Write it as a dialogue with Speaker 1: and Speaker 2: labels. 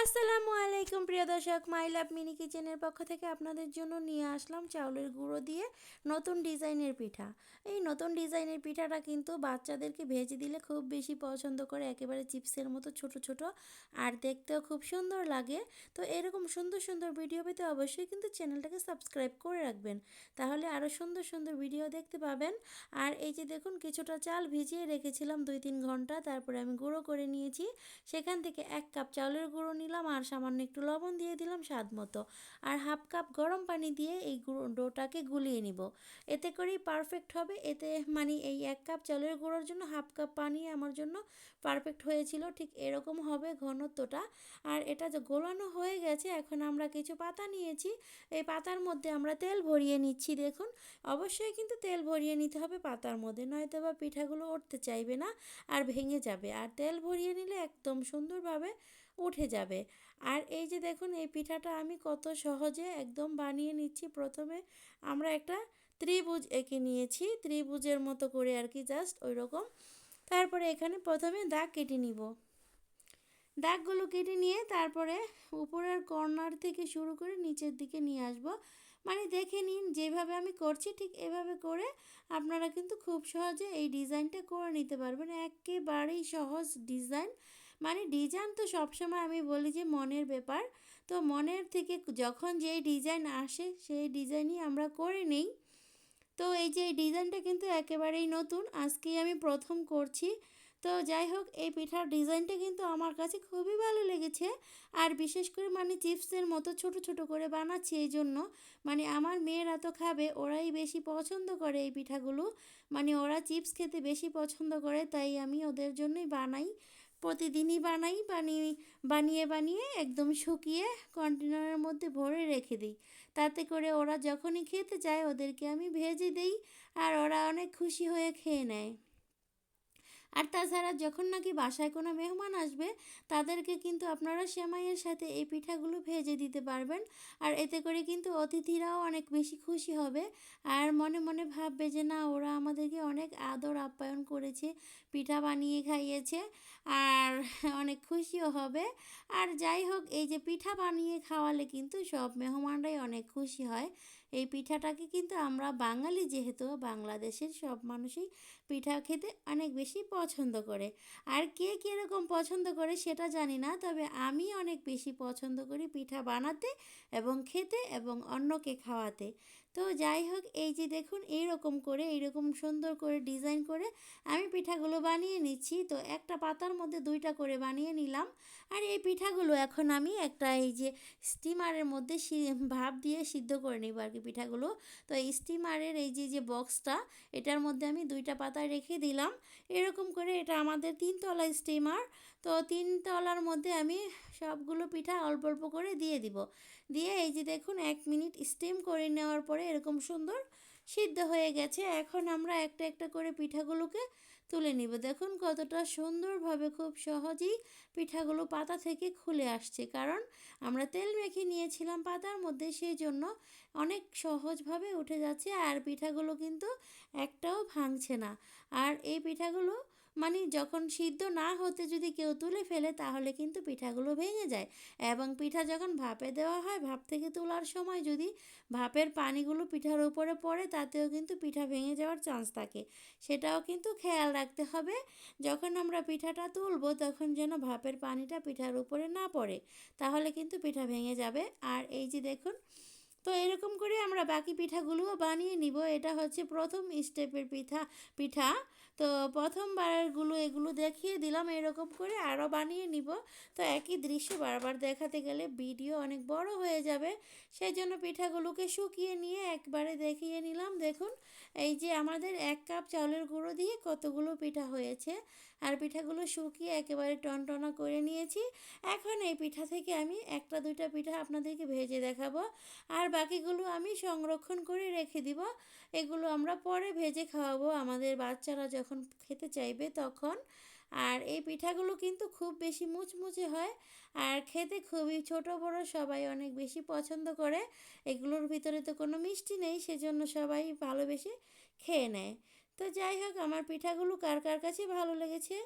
Speaker 1: আসসালামু আলাইকুম, প্রিয় দর্শক। মাই লাভ মিনি কিচেনের পক্ষ থেকে আপনাদের জন্য নিয়ে আসলাম চাউলের গুঁড়ো দিয়ে নতুন ডিজাইনের পিঠা। এই নতুন ডিজাইনের পিঠাটা কিন্তু বাচ্চাদেরকে ভেজে দিলে খুব বেশি পছন্দ করে। একেবারে চিপসের মতো ছোট ছোট আর দেখতেও খুব সুন্দর লাগে। তো এরকম সুন্দর সুন্দর ভিডিও পেতে অবশ্যই কিন্তু চ্যানেলটাকে সাবস্ক্রাইব করে রাখবেন। তাহলে আরও সুন্দর সুন্দর ভিডিও দেখতে পাবেন। আর এই যে দেখুন, কিছুটা চাল ভিজিয়ে রেখেছিলাম দুই, তিন ঘণ্টা। তারপরে আমি গুঁড়ো করে নিয়েছি। সেখান থেকে এক কাপ চাউলের গুঁড়ো নিলাম। আর সামান্য একটু লবণ দিয়ে দিলাম স্বাদ মতো। আর হাফ কাপ গরম পানি দিয়ে এই ডোটাকে গুলিয়ে নিব। এতে করেই পারফেক্ট হবে। এতে মানে এই এক কাপ চালের গুঁড়োর জন্য হাফ কাপ পানি আমার জন্য পারফেক্ট হয়েছিল। ঠিক এরকম হবে ঘনত্বটা। আর এটা গোলানো হয়ে গেছে, এখন আমরা কিছু পাতা নিয়েছি। এই পাতার মধ্যে আমরা তেল ভরিয়ে নিচ্ছি, দেখুন। অবশ্যই কিন্তু তেল ভরিয়ে নিতে হবে পাতার মধ্যে, নয়তো বা পিঠাগুলো উঠতে চাইবে না আর ভেঙে যাবে। আর তেল ভরিয়ে নিলে একদম সুন্দরভাবে উঠে যাবে। আর এই যে দেখুন, এই পিঠাটা আমি কত সহজে একদম বানিয়ে নিচ্ছি। প্রথমে আমরা একটা ত্রিভুজ এঁকে নিয়েছি, ত্রিভুজের মতো করে আর কি জাস্ট ওই রকম তারপরে এখানে প্রথমে দাগ কেটে নিব। দাগগুলো কেটে নিয়ে তারপরে উপরের কর্নার থেকে শুরু করে নিচের দিকে নিয়ে আসব। মানে দেখে নিন, যেভাবে আমি করছি ঠিক এভাবে করে আপনারা কিন্তু খুব সহজে এই ডিজাইনটা করে নিতে পারবেন। একেবারেই সহজ ডিজাইন। মানে ডিজাইন তো সবসময় আমি বলি যে মনের ব্যাপার। তো মনের থেকে যখন যেই ডিজাইন আসে, সেই ডিজাইনই আমরা করে নেই। তো এই যে এই ডিজাইনটা কিন্তু একেবারেই নতুন, আজকেই আমি প্রথম করছি। তো যাই হোক, এই পিঠার ডিজাইনটা কিন্তু আমার কাছে খুবই ভালো লেগেছে। আর বিশেষ করে মানে চিপসের মতো ছোট ছোট করে বানাচ্ছি এই জন্য। মানে আমার মেয়েরা তো খাবে, ওরাই বেশি পছন্দ করে এই পিঠাগুলো। মানে ওরা চিপস খেতে বেশি পছন্দ করে, তাই আমি ওদের জন্যই বানাই। প্রতিদিনই বানাই, বানিয়ে বানিয়ে বানিয়ে একদম শুকিয়ে কন্টেনারের মধ্যে ভরে রেখে দিই। তাতে করে ওরা যখনই খেতে চায় ওদেরকে আমি ভেজে দিই আর ওরা অনেক খুশি হয়ে খেয়ে নেয়। আর তাছাড়া যখন নাকি বাসায় কোনো মেহমান আসবে, তাদেরকে কিন্তু আপনারা সেমাইয়ের সাথে এই পিঠাগুলো ভেজে দিতে পারবেন। আর এতে করে কিন্তু অতিথিরাও অনেক বেশি খুশি হবে। আর মনে মনে ভাববে যে না, ওরা আমাদেরকে অনেক আদর আপ্যায়ন করেছে, পিঠা বানিয়ে খাইয়েছে, আর অনেক খুশিও হবে। আর যাই হোক, এই যে পিঠা বানিয়ে খাওয়ালে কিন্তু সব মেহমানরাই অনেক খুশি হয়। এই পিঠাটাকে কিন্তু আমরা বাঙালি যেহেতু, বাংলাদেশের সব মানুষই পিঠা খেতে অনেক বেশি পছন্দ করে। আর কে কীরকম পছন্দ করে সেটা জানি না, তবে আমি অনেক বেশি পছন্দ করি পিঠা বানাতে এবং খেতে এবং অন্যকে খাওয়াতে। তো যাই হোক, এই যে দেখুন, এইরকম করে, এইরকম সুন্দর করে ডিজাইন করে আমি পিঠাগুলো বানিয়ে নিচ্ছি। তো একটা পাতার মধ্যে দুইটা করে বানিয়ে নিলাম। আর এই পিঠাগুলো এখন আমি একটা এই যে স্টিমারের মধ্যে ভাপ দিয়ে সিদ্ধ করে নিব আর কি। পিঠাগুলো। তো স্টিমারের এই যে যে বক্সটা এটার মধ্যে আমি দুইটা পাতা রেখে দিলাম। এরকম করে এটা আমাদের তিনতলা স্টিমার তো তিনতলার মধ্যে আমি সবগুলো পিঠা অল্প অল্প করে দিয়ে দিব। দিয়ে এই যে দেখুন, এক মিনিট স্টিম করে নেওয়ার পরে এরকম সুন্দর সিদ্ধ হয়ে গেছে। এখন আমরা একটা একটা করে পিঠাগুলোকে তুলে নিব। দেখুন কতটা সুন্দরভাবে, খুব সহজেই পিঠাগুলো পাতা থেকে খুলে আসছে। কারণ আমরা তেল মেখে নিয়েছিলাম পাতার মধ্যে সেই জন্য অনেক সহজভাবে উঠে যাচ্ছে আর পিঠাগুলো কিন্তু একটাও ভাঙছে না। আর এই পিঠাগুলো মানে যখন সিদ্ধ না হতে যদি কেউ তুলে ফেলে, তাহলে কিন্তু পিঠাগুলো ভেঙে যায়। এবং পিঠা যখন ভাপে দেওয়া হয়, ভাপ থেকে তোলার সময় যদি ভাপের পানিগুলো পিঠার উপরে পড়ে, তাতেও কিন্তু পিঠা ভেঙে যাওয়ার চান্স থাকে। সেটাও কিন্তু খেয়াল রাখতে হবে। যখন আমরা পিঠাটা তুলব, তখন যেন ভাপের পানিটা পিঠার উপরে না পড়ে, তাহলে কিন্তু পিঠা ভেঙে যাবে। আর এই যে দেখুন তো এরকম করে আমরা বাকি পিঠাগুলোও বানিয়ে নিব। এটা হচ্ছে প্রথম স্টেপের পিঠা পিঠা। তো প্রথমবারগুলো এগুলো দেখিয়ে দিলাম এরকম করে আরও বানিয়ে নিব। তো একই দৃশ্য বারবার দেখাতে গেলে ভিডিও অনেক বড় হয়ে যাবে। সেই জন্য পিঠাগুলোকে শুকিয়ে নিয়ে একবারে দেখিয়ে নিলাম। দেখুন, এই যে আমাদের এক কাপ চাউলের গুঁড়ো দিয়ে কতগুলো পিঠা হয়েছে। আর পিঠাগুলো শুকিয়ে একেবারে টনটনা করে নিয়েছি। এখন এই পিঠা থেকে আমি একটা দুইটা পিঠা আপনাদেরকে ভেজে দেখাবো। আর বাকিগুলো আমি সংরক্ষণ করে রেখে দিব। এগুলো আমরা পরে ভেজে খাওয়াবো। আমাদের বাচ্চারা যখন খেতে চাইবে তখন। আর এই পিঠাগুলো কিন্তু খুব বেশি মুচমুচে হয় আর খেতে খুবই ছোট, বড় সবাই অনেক বেশি পছন্দ করে। এগুলোর ভিতরে তো কোনো মিষ্টি নেই, সেজন্য সবাই ভালোবেসে খেয়ে নেয়। তো যাই হোক, আমার পিঠাগুলো কার কার কাছে ভালো লেগেছে?